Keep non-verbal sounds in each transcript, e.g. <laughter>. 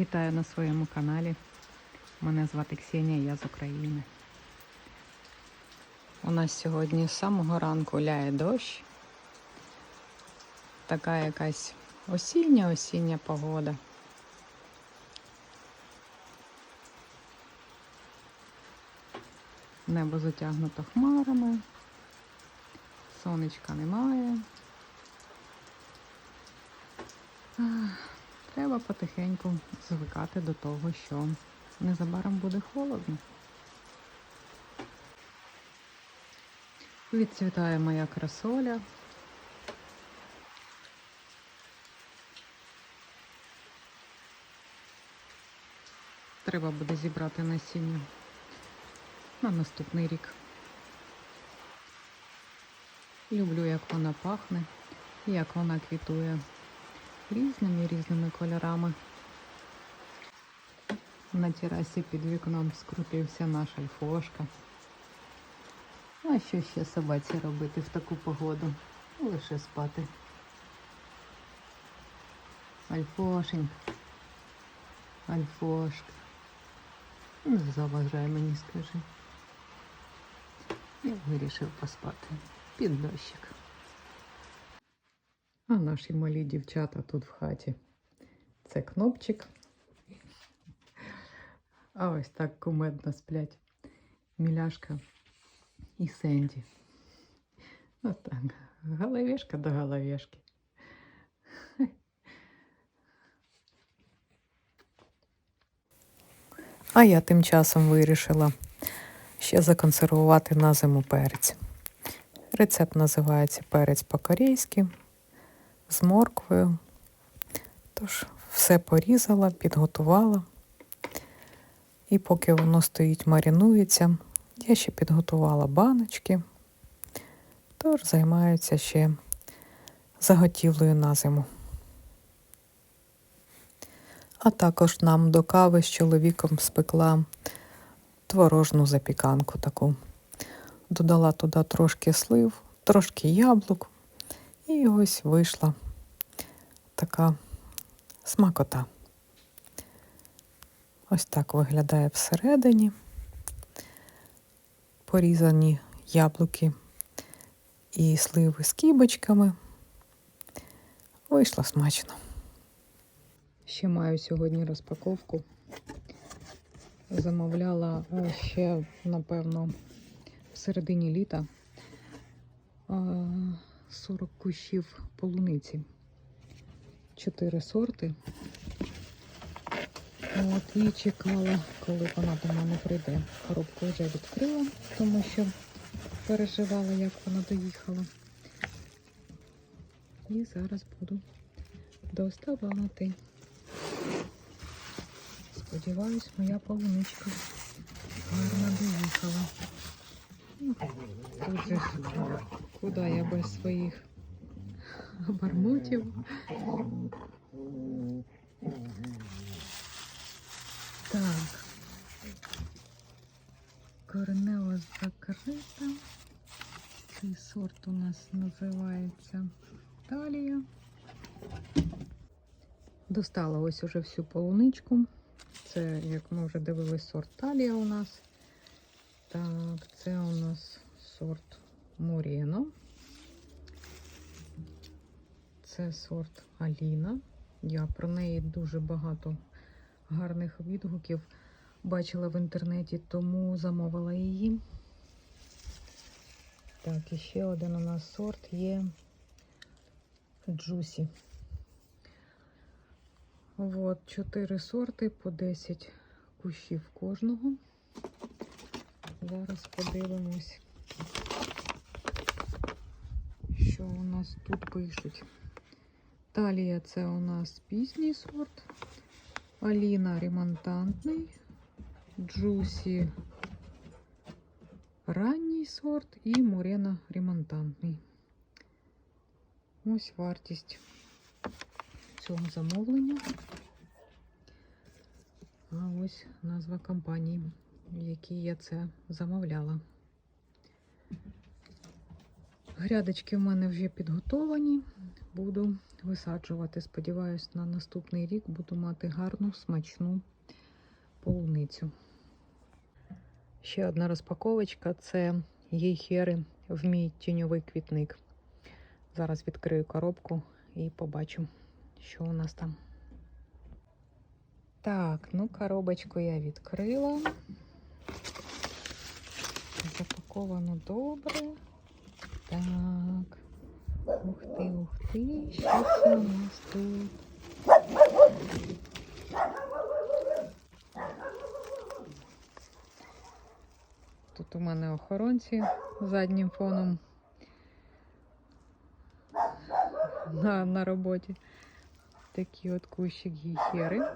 Вітаю на своєму каналі. Мене звати Ксенія, я з України. У нас сьогодні з самого ранку ляє дощ. Така якась осіння осіння погода. Небо затягнуто хмарами, сонечка немає. Ах, Треба потихеньку звикати до того, що незабаром буде холодно. Відцвітає моя красоля. Треба буде зібрати насіння на наступний рік. Люблю, як вона пахне, і як вона квітує різними різними кольорами. На терасі під вікном скрутився наш альфошка. А що ще собаці робити в таку погоду? Лише спати. Альфошенька. Альфошка. Не заважай мені, скажи. Я вирішив поспати під дощик. А наші малі дівчата тут в хаті. Це кнопчик. А ось так кумедно сплять Міляшка і Сенді. Отак. Головешка до головешки. А я тим часом вирішила ще законсервувати на зиму перець. Рецепт називається перець по-корейськи з морквою. Тож все порізала, підготувала. І поки воно стоїть, марінується, я ще підготувала баночки. Тож займаюся ще заготівлею на зиму. А також нам до кави з чоловіком спекла творожну запіканку таку. Додала туди трошки слив, трошки яблук, і ось вийшла така смакота. Ось так виглядає всередині. Порізані яблуки і сливи з кібочками. Вийшло смачно. Ще маю сьогодні розпаковку. Замовляла е, ще, напевно, в середині літа 40 кущів полуниці. Чотири сорти. От, і чекала, коли вона до мене прийде. Коробку вже відкрила, тому що переживала, як вона доїхала. І зараз буду доставати. Сподіваюсь, моя полуничка гарно доїхала. Ну, Тут же ж, куди я без своїх бармутів. Так. Коренева закрита. Цей сорт у нас називається Талія. Достала ось уже всю полуничку. Це, як ми вже дивились, сорт Талія у нас. Так, це у нас сорт Мурено. Це сорт Аліна. Я про неї дуже багато гарних відгуків бачила в інтернеті, тому замовила її. Так, і ще один у нас сорт є Джусі. От, чотири сорти по 10 кущів кожного. Зараз подивимось, що у нас тут пишуть. Талія це у нас пізній сорт. Аліна ремонтантний. Джусі ранній сорт і Мурена ремонтантний. Ось вартість цього замовлення. А ось назва компанії, в якій я це замовляла. Грядочки в мене вже підготовані. Буду висаджувати. Сподіваюсь, на наступний рік буду мати гарну, смачну полуницю. Ще одна розпаковочка це гейхери в мій тіньовий квітник. Зараз відкрию коробку і побачу, що у нас там. Так, ну коробочку я відкрила. Запаковано добре. Так. Ух ти, ух ти, це у нас тут? Тут у мене охоронці заднім фоном на, на роботі. Такі от кущик гіхери.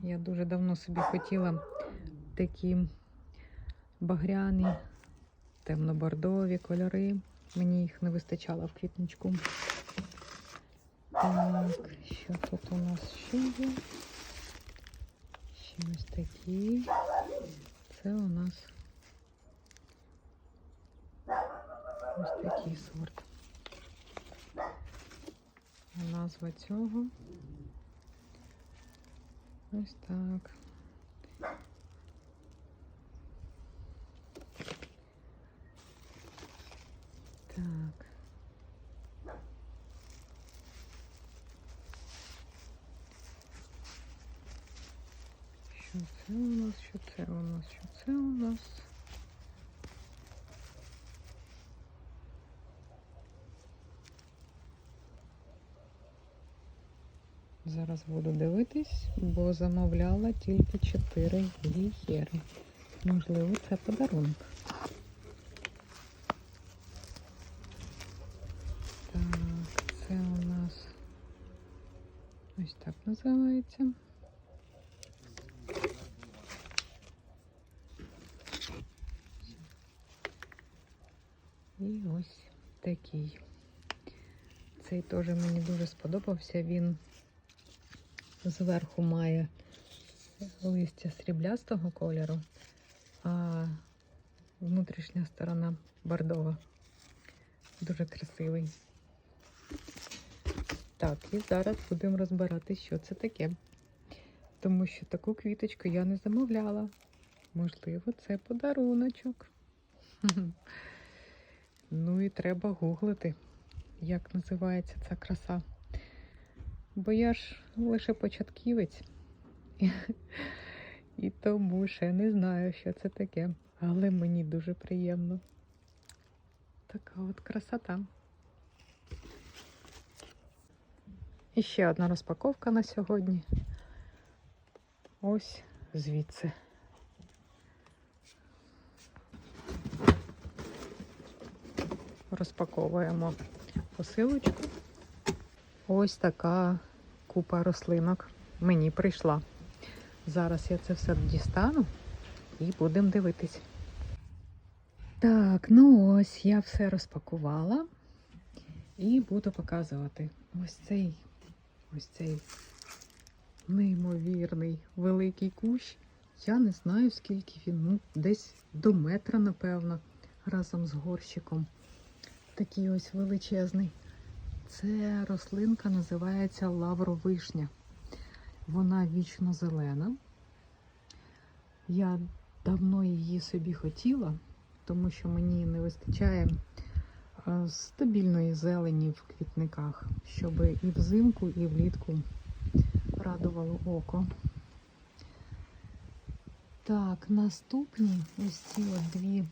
Я дуже давно собі хотіла такі багряні, темно-бордові кольори. Мені їх не вистачало в квітничку. Так, що тут у нас ще є? Ще ось такі. Це у нас ось такий сорт. Назва цього ось так. Так. Що це у нас? Що це у нас? Що це у нас? Зараз буду дивитись, бо замовляла тільки 4 гіхери. Можливо, це подарунок. Так, це у нас ось так називається. І ось такий. Цей теж мені дуже сподобався. Він зверху має листя сріблястого кольору, а внутрішня сторона бордова. Дуже красивий. Так, і зараз будемо розбирати, що це таке. Тому що таку квіточку я не замовляла. Можливо, це подаруночок. <laughs> Ну і треба гуглити, як називається ця краса. Бо я ж лише початківець. І тому ще не знаю, що це таке. Але мені дуже приємно. Така от красота. І ще одна розпаковка на сьогодні. Ось звідси. Розпаковуємо посилочку. Ось така купа рослинок мені прийшла. Зараз я це все дістану і будемо дивитись. Так, ну ось я все розпакувала і буду показувати ось цей ось цей неймовірний великий кущ. Я не знаю, скільки він, ну, десь до метра, напевно, разом з горщиком. Такий ось величезний. Це рослинка називається лавровишня. Вона вічно зелена. Я давно її собі хотіла, тому що мені не вистачає стабільної зелені в квітниках, щоб і взимку, і влітку радувало око. Так, наступні ось ці от дві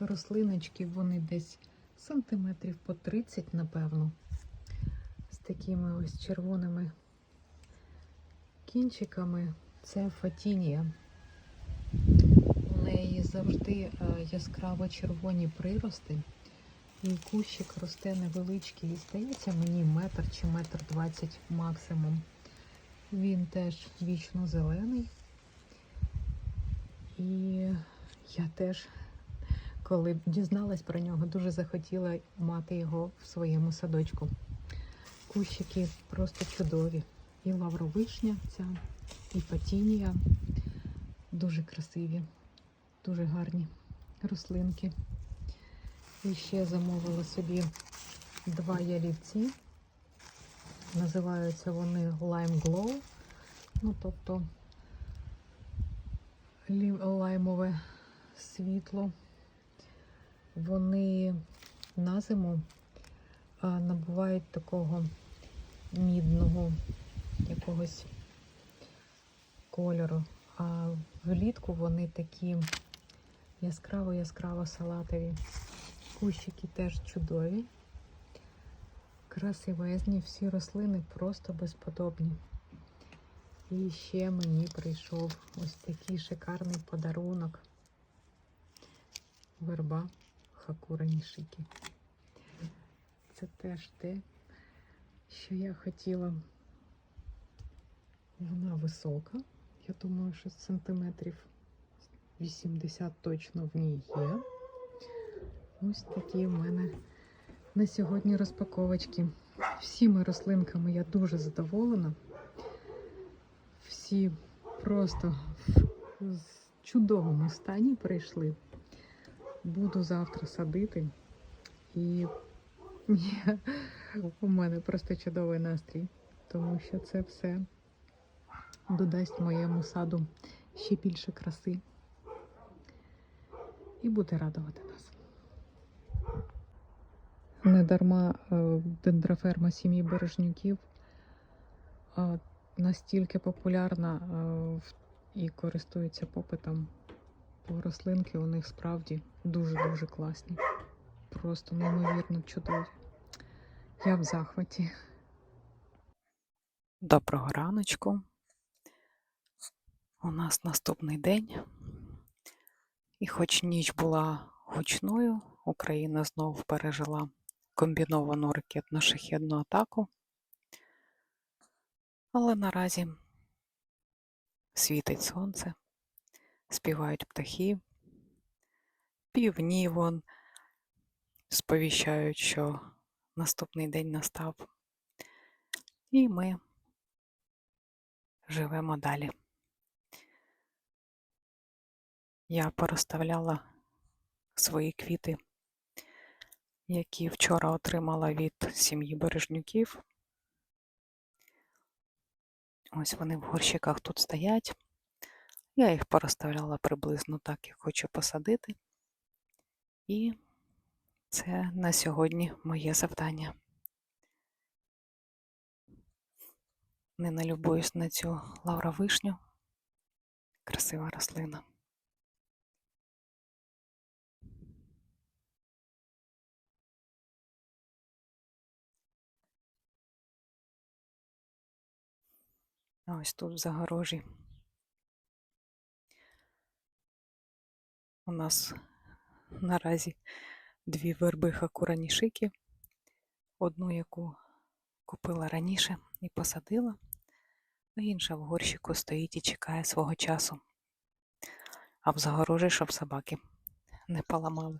рослиночки, вони десь сантиметрів по 30, напевно, з такими ось червоними кінчиками. Це фатінія. У неї завжди е, яскраво червоні прирости. І кущик росте невеличкий. І здається, мені метр чи метр двадцять максимум. Він теж вічно зелений. І я теж, коли дізналась про нього, дуже захотіла мати його в своєму садочку. Кущики просто чудові. І лавровишня ця, і патінія. Дуже красиві, дуже гарні рослинки. І ще замовила собі два ялівці. Називаються вони Lime Glow. Ну, тобто лаймове світло. Вони на зиму набувають такого мідного якогось кольору. А влітку вони такі яскраво-яскраво салатові. Кущики теж чудові, красивезні, всі рослини просто безподобні. І ще мені прийшов ось такий шикарний подарунок. Верба Хакура Нішики. Це теж те, що я хотіла. Вона висока. Я думаю, що сантиметрів 80 точно в ній є. Ось такі в мене на сьогодні розпаковочки. Всіми рослинками я дуже задоволена. Всі просто в чудовому стані прийшли. Буду завтра садити. І у мене просто чудовий настрій, тому що це все додасть моєму саду ще більше краси і буде радувати нас. Недарма е, дендроферма сім'ї бережнюків настільки популярна е, і користується попитом, бо рослинки у них справді дуже-дуже класні. Просто неймовірно чудові. Я в захваті. Доброго раночку. У нас наступний день. І хоч ніч була гучною, Україна знову пережила комбіновану ракетно-шахедну атаку. Але наразі світить сонце, співають птахи, півні вон сповіщають, що наступний день настав. І ми живемо далі. Я порозставляла свої квіти, які вчора отримала від сім'ї бережнюків. Ось вони в горщиках тут стоять. Я їх порозставляла приблизно так, як хочу посадити. І це на сьогодні моє завдання. Не налюбуюсь на цю лавровишню. Красива рослина. Ось тут в загорожі. У нас наразі дві верби хакуранішики. Одну, яку купила раніше і посадила, а інша в горщику стоїть і чекає свого часу. А в загорожі, щоб собаки не поламали.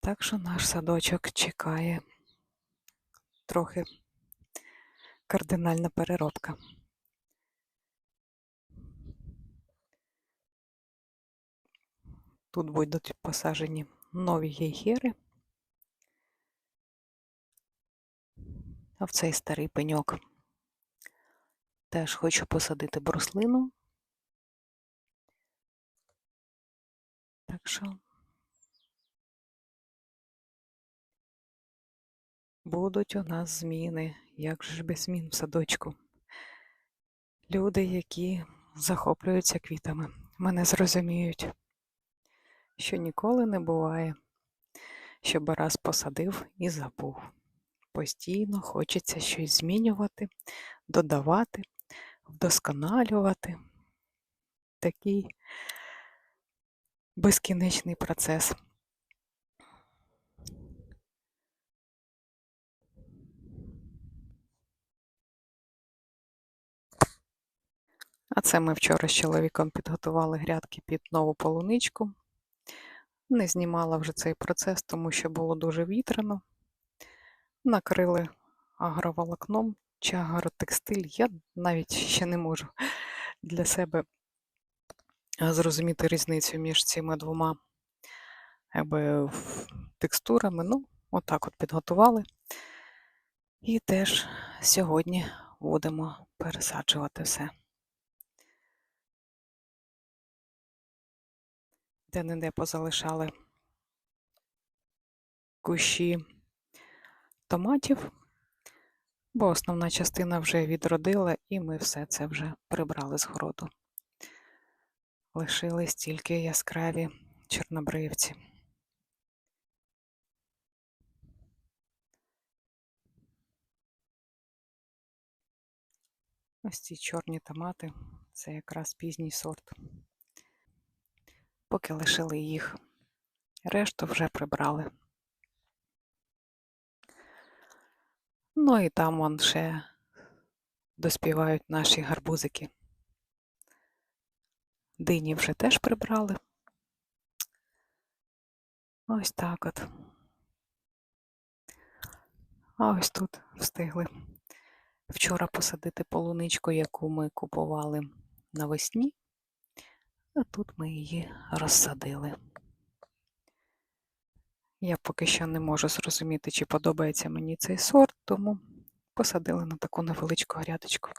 Так що наш садочок чекає трохи кардинальна переробка. Тут будуть посаджені нові гейхери, а в цей старий пеньок теж хочу посадити бруслину. Так що будуть у нас зміни, як же ж без змін в садочку. Люди, які захоплюються квітами, мене зрозуміють, що ніколи не буває, щоб раз посадив і забув. Постійно хочеться щось змінювати, додавати, вдосконалювати. Такий безкінечний процес. А це ми вчора з чоловіком підготували грядки під нову полуничку. Не знімала вже цей процес, тому що було дуже вітряно. Накрили агроволокном чи агротекстиль. Я навіть ще не можу для себе зрозуміти різницю між цими двома якби текстурами. Ну, отак от підготували. І теж сьогодні будемо пересаджувати все. Де-не-де позалишали кущі томатів, бо основна частина вже відродила, і ми все це вже прибрали з городу. Лишились тільки яскраві чорнобривці. Ось ці чорні томати це якраз пізній сорт. Поки лишили їх, решту вже прибрали. Ну і там вон ще доспівають наші гарбузики. Дині вже теж прибрали. Ось так от. А ось тут встигли вчора посадити полуничку, яку ми купували навесні, а тут ми її розсадили. Я поки що не можу зрозуміти, чи подобається мені цей сорт, тому посадили на таку невеличку грядочку.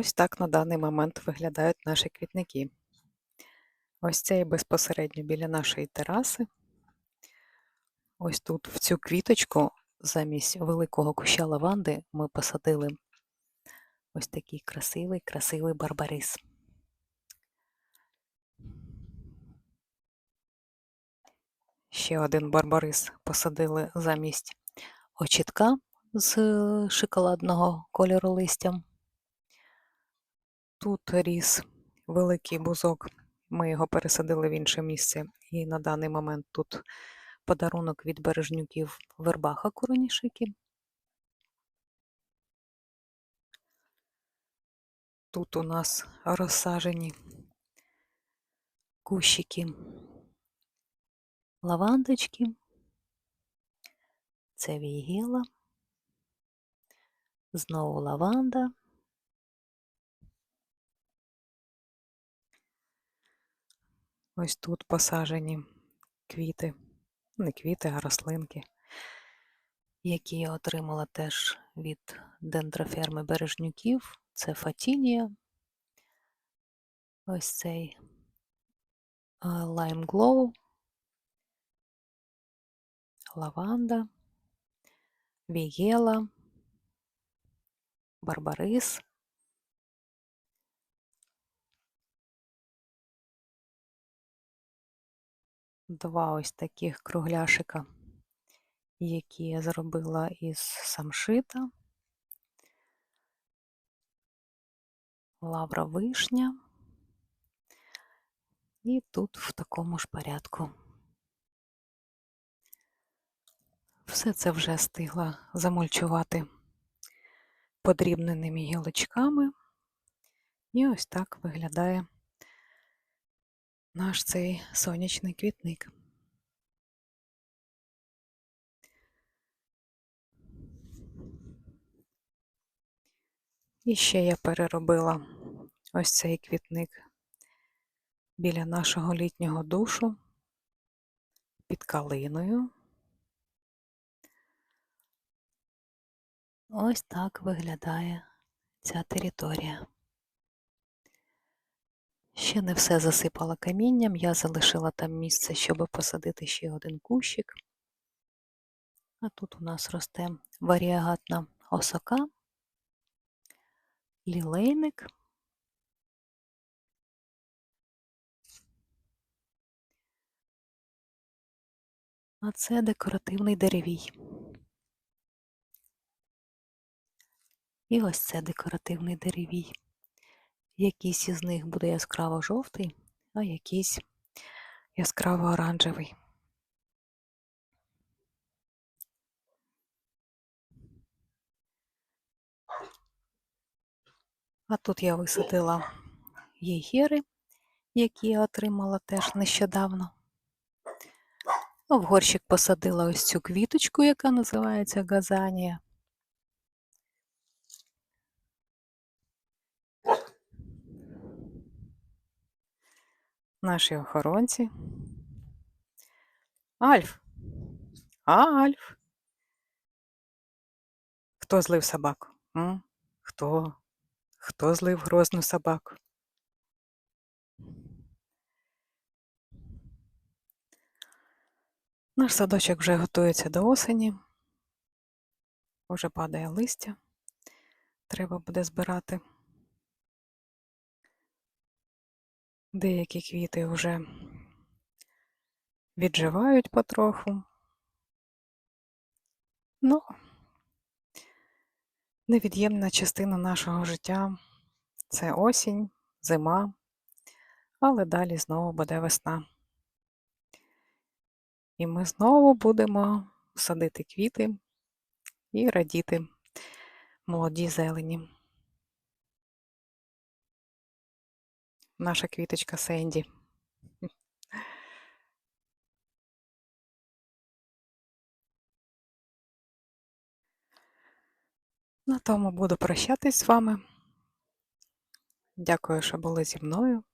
Ось так на даний момент виглядають наші квітники. Ось цей безпосередньо біля нашої тераси. Ось тут в цю квіточку замість великого куща лаванди ми посадили ось такий красивий, красивий барбарис. Ще один барбарис посадили замість очітка з е, шоколадного кольору листям. Тут ріс великий бузок. Ми його пересадили в інше місце, і на даний момент тут подарунок від бережнюків вербаха коронішики. Тут у нас розсажені кущики лавандочки. Це вігіла. Знову лаванда. Ось тут посажені квіти, не квіти, а рослинки, які я отримала теж від дендроферми бережнюків. Це фатінія. Ось цей Lime Glow, лаванда, вієла, барбарис. Два ось таких кругляшика, які я зробила із самшита. Лавра вишня. І тут в такому ж порядку. Все це вже встигла замульчувати подрібненими гілочками. І ось так виглядає наш цей сонячний квітник. І ще я переробила ось цей квітник біля нашого літнього душу під калиною. Ось так виглядає ця територія. Ще не все засипала камінням, я залишила там місце, щоб посадити ще один кущик. А тут у нас росте варіагатна осока, лілейник. А це декоративний деревій. І ось це декоративний деревій. Якийсь із них буде яскраво жовтий, а якийсь яскраво оранжевий. А тут я висадила єгери, які я отримала теж нещодавно. Ну, В горщик посадила ось цю квіточку, яка називається газанія. Наші охоронці. Альф. Альф. Хто злив собаку? Хто? Хто злив грозну собаку? Наш садочок вже готується до осені. Уже падає листя. Треба буде збирати. Деякі квіти вже відживають потроху. Ну, невід'ємна частина нашого життя це осінь, зима, але далі знову буде весна. І ми знову будемо садити квіти і радіти молодій зелені. Наша квіточка Сенді. На тому буду прощатись з вами. Дякую, що були зі мною.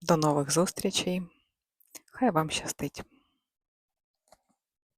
До нових зустрічей. Хай вам щастить!